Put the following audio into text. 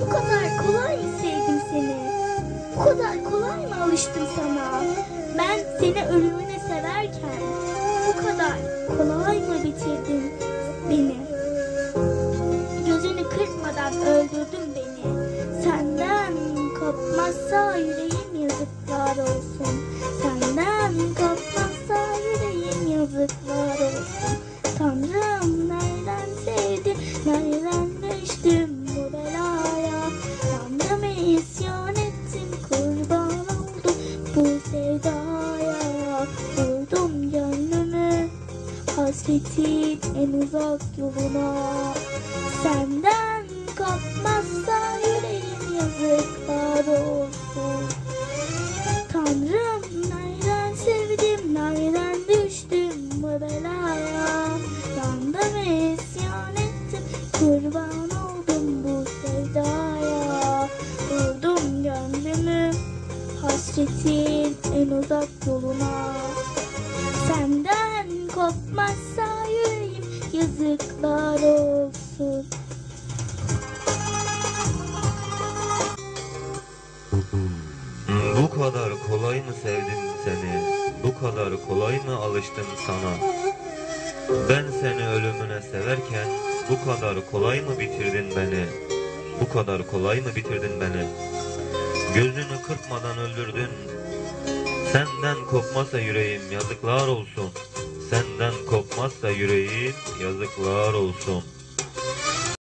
Bu kadar kolay sevdim seni? Bu kadar kolay mı alıştım sana? Ben seni ölümüne severken bu kadar kolay mı bitirdin beni? Gözünü kırpmadan öldürdün beni Kopmazsa yüreğim yazıklar olsun. Senden kopmazsa yüreğim yazıklar olsun. Tanrım nereden sevdim, nereden düştüm bu belaya. Tanrım isyan ettim, kurban oldum bu sevdaya. Vurdum gönlümü hasretin en uzak yoluna. Hasretin en uzak yoluna. Senden kopmazsa yüreğim yazıklar olsun. Bu kadar kolay mı sevdim seni? Bu kadar kolay mı alıştım sana? Ben seni ölümüne severken bu kadar kolay mı bitirdin beni? Bu kadar kolay mı bitirdin beni? Gözünü kırpmadan öldürdün. Senden kopmazsa yüreğim yazıklar olsun. Senden kopmazsa yüreğim yazıklar olsun.